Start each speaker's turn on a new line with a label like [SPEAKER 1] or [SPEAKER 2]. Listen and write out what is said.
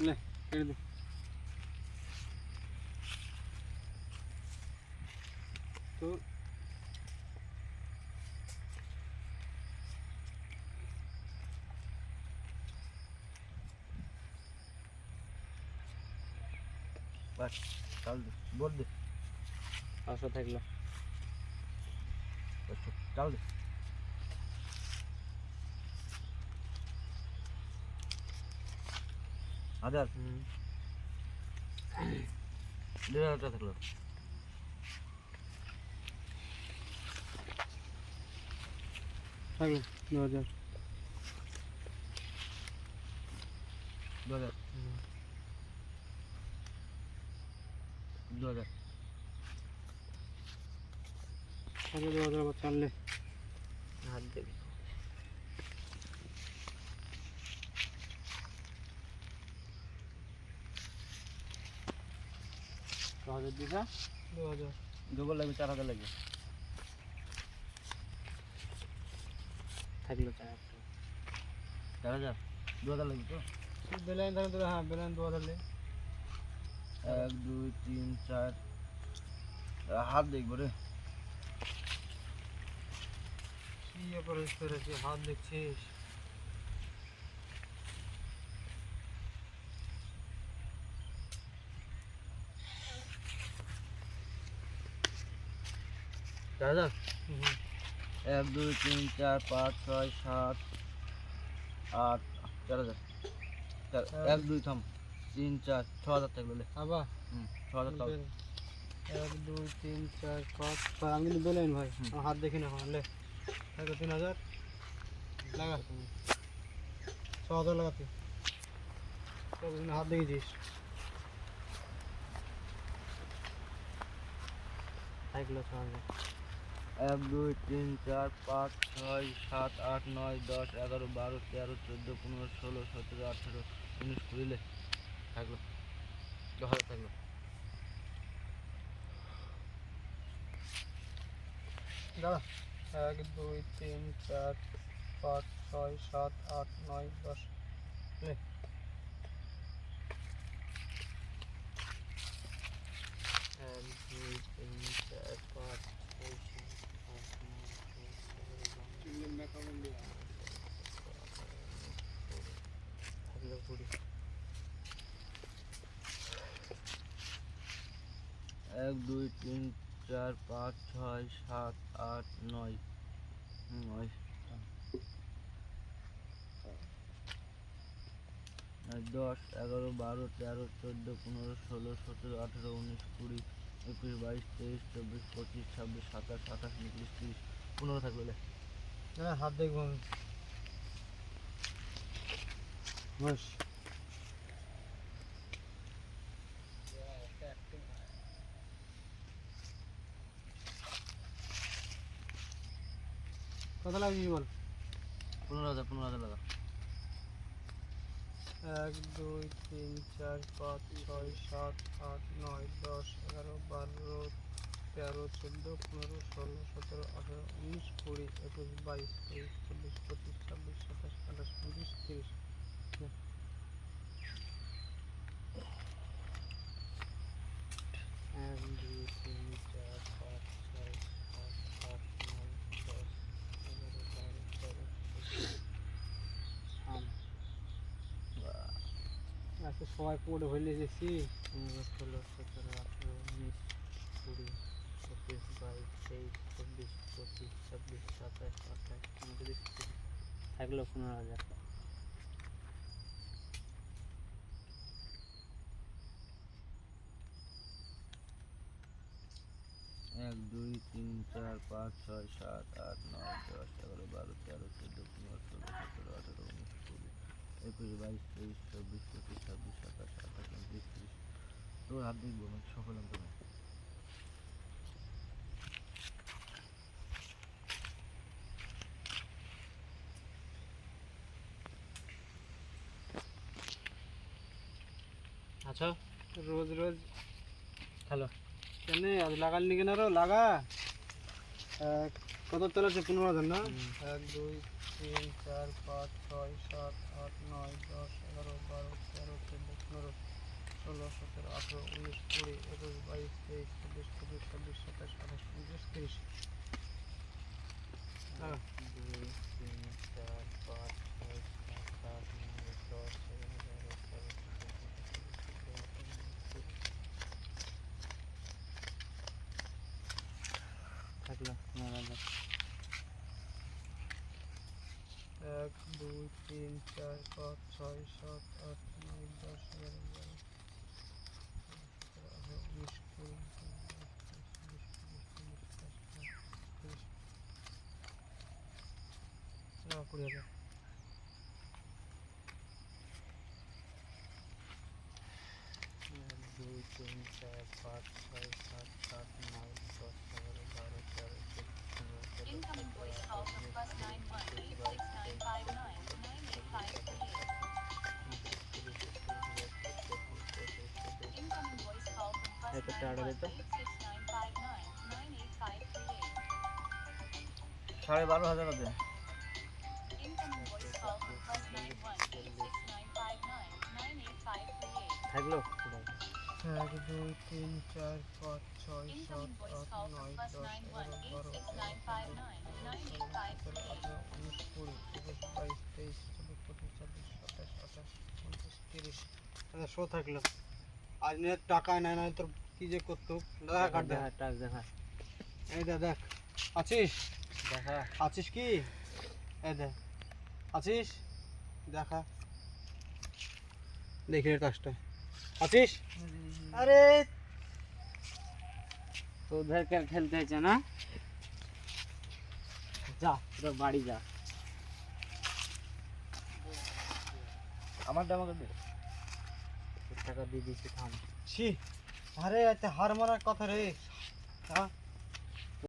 [SPEAKER 1] ले दे तो
[SPEAKER 2] बस चल दे बोल दे आशा थे चल दे হাজার দেড় হাজার থাকলো দু হাজার আচ্ছা, দু
[SPEAKER 1] হাজার দু হাজার
[SPEAKER 2] হাত দেবে হাজার বিঘা দু হাজার গোবর লাগবে চার হাজার লাগবে থাকলো চার চার হাজার দু হাজার লাগবে তো
[SPEAKER 1] বেলাইন ধরেন তো হ্যাঁ বেলাইন দু হাজার লাগে
[SPEAKER 2] এক দুই তিন চার হাত দেখবো রে
[SPEAKER 1] কি অপারেশ করেছি হাত দেখছিস
[SPEAKER 2] দাদা এক দুই তিন চার পাঁচ ছয় সাত আট চার হাজার এক দুই থাম তিন চার ছ হাজার থাকবে আবার ছ হাজার
[SPEAKER 1] এক দুই তিন চার পাঁচ ছয় আমি কিন্তু বেলেন ভাই হাত দেখি না লে এক তিন হাজার লাগা ছ হাজার লাগাতে হাত দেখেছিস
[SPEAKER 2] এক কিলো ছ হাজার এক দুই তিন চার পাঁচ ছয় সাত আট নয় দশ এগারো বারো তেরো চোদ্দো পনেরো ষোলো সতেরো আঠেরো উনিশ কুড়িলে থাকলো ভালো থাকলো
[SPEAKER 1] দাঁড়া এক দুই তিন চার পাঁচ ছয় সাত আট নয় দশ এক দুই তিন
[SPEAKER 2] এক দুই তিন চার পাঁচ ছয় সাত আট নয় নয় দশ এগারো বারো তেরো চোদ্দো পনেরো ষোলো সতেরো আঠেরো উনিশ কুড়ি একুশ বাইশ তেইশ চব্বিশ পঁচিশ ছাব্বিশ সাতাশ সাতাশ উনত্রিশ তিরিশ পনেরো থাকবে
[SPEAKER 1] হ্যাঁ হাত দেখবো আমি বস কত লাগবে বল
[SPEAKER 2] পনেরো হাজার পনেরো হাজার লাগা
[SPEAKER 1] এক দুই তিন চার পাঁচ ছয় সাত আট নয় দশ এগারো বারো তেরো চোদ্দো পনেরো ষোলো সতেরো আঠেরো উনিশ কুড়ি একুশ বাইশ তেইশ চব্বিশ পঁচিশ ছাব্বিশ সাতাশ আঠাশ উনিশ তিরিশ তো সবাই পড়ে হইলে গেছি
[SPEAKER 2] ষোলো সতেরো আঠেরো উনিশ কুড়ি পঁচিশ বাইশ তেইশ চব্বিশ পঁচিশ ছাব্বিশ সাতাশ আঠাশ উনত্রিশ থাকলো পনেরো হাজার এক দুই তিন চার পাঁচ ছয় সাত আট নয় দশ এগারো বারো তেরো একুশ বাইশ তেইশ চব্বিশ পঁচিশ ছাব্বিশ সাতাশ আঠাশ উনত্রিশ ত্রিশ তোর হাত দেখবো আমি মানে সফল অন্তরে
[SPEAKER 1] আচ্ছা রোজ রোজ হ্যালো কেন আজ লাগাল নি কেন আরো লাগা কত তেল আছে পনেরো হাজার না এক দুই তিন চার পাঁচ ছয় সাত আট নয় দশ এগারো বারো তেরো চোদ্দো পনেরো ষোলো সতেরো আঠেরো উনিশ কুড়ি একুশ বাইশ তেইশ চব্বিশ চব্বিশ চব্বিশ সাতাশ আঠাশ উনত্রিশ তিরিশ চার পাঁচ ছয় সাত আট নয় দশ এগারো বারো উনিশ কুড়ি না কুড়ি হাজার দুই তিন চার পাঁচ ছয় সাত আট নয় দশ এগারো বারো তেরো চোদ্দ পনেরো ষোলো সতেরো আঠারো উনিশ কুড়ি
[SPEAKER 2] একটা অর্ডার দিত সাড়ে বারো হাজার আছে থাকলো
[SPEAKER 1] এক দুই তিন চার পাঁচ ছয় সাত আট নয় দশ এগারো বারো তেরো চোদ্দ পনেরো কুড়ি শো থাকলো আজ নিয়ে টাকা নেয় না তোর কি যে করতো দাদা কাট দেখা টাক দেখা এই দা দেখ আছিস দেখা আছিস কি এই দেখ আছিস দেখা দেখি কাজটা আছিস আরে
[SPEAKER 2] তোদের কে খেলতে হয়েছে না যা তোর বাড়ি যা আমার দামাকে দেখ টাকা দিয়ে দিছি থাম
[SPEAKER 1] ছি আরে এত হার মারার কথা রে হ্যাঁ